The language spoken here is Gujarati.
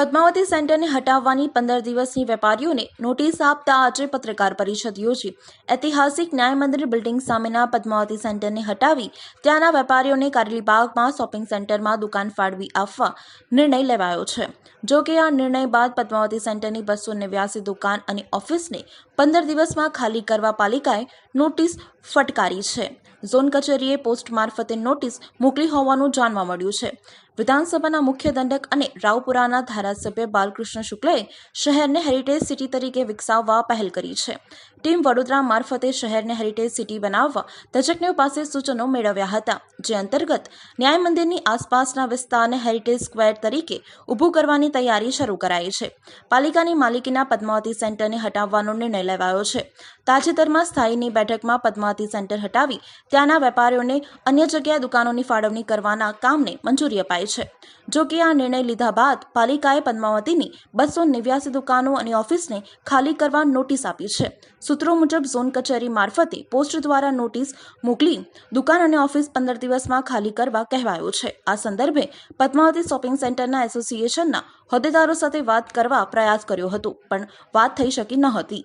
પદ્માવતી સેન્ટરને હટાવવાની પંદર દિવસની વેપારીઓને નોટિસ આપતા આજે પત્રકાર પરિષદ યોજી. ઐતિહાસિક ન્યાય મંદિર બિલ્ડિંગ સામેના પદ્માવતી સેન્ટરને હટાવી ત્યાંના વેપારીઓને કારેલીબાગમાં શોપિંગ સેન્ટરમાં દુકાન ફાળવી આપવા નિર્ણય લેવાયો છે. જો કે આ નિર્ણય બાદ પદ્માવતી સેન્ટરની બસો નેવ્યાસી દુકાન અને ઓફિસને પંદર દિવસમાં ખાલી કરવા પાલિકાએ નોટિસ ફટકારી છે. ઝોન કચેરીએ પોસ્ટ મારફતે નોટિસ મોકલી હોવાનું જાણવા મળ્યું છે. વિધાનસભાના મુખ્ય દંડક અને રાવપુરાના ધારાસભ્ય બાલકૃષ્ણ શુક્લએ શહેરને હેરિટેજ સિટી તરીકે વિકસાવવા પહેલ કરી છે. ટીમ વડોદરા મારફતે શહેરને હેરિટેજ સિટી બનાવવા તજજ્ઞો પાસે સૂચનો મેળવ્યા હતા, જે અંતર્ગત ન્યાય મંદિરની આસપાસના વિસ્તારને હેરિટેજ સ્ક્વેર તરીકે ઊભું કરવાની તૈયારી શરૂ કરાઈ છે. પાલિકાની માલિકીના પદ્માવતી સેન્ટરને હટાવવાનો નિર્ણય લેવાયો છે. તાજેતરમાં સ્થાયીની બેઠકમાં પદ્માવતી સેન્ટર હટાવી ત્યાંના વેપારીઓને અન્ય જગ્યાએ દુકાનોની ફાળવણી કરવાના કામને મંજૂરી અપાઈ છે. જો કે આ નિર્ણય લીધા બાદ પાલિકાએ પદ્માવતીની બસો નેવ્યાસી દુકાનો અને ઓફિસને ખાલી કરવા નોટિસ આપી છે. સૂત્રો મુજબ, ઝોન કચેરી મારફતે પોસ્ટ દ્વારા નોટિસ મોકલી દુકાન અને ઓફિસ પંદર દિવસમાં ખાલી કરવા કહેવાયું છે. આ સંદર્ભે પદ્માવતી શોપિંગ સેન્ટરના એસોસિએશનના હોદ્દેદારો સાથે વાત કરવા પ્રયાસ કર્યો હતો, પણ વાત થઈ શકી ન હતી.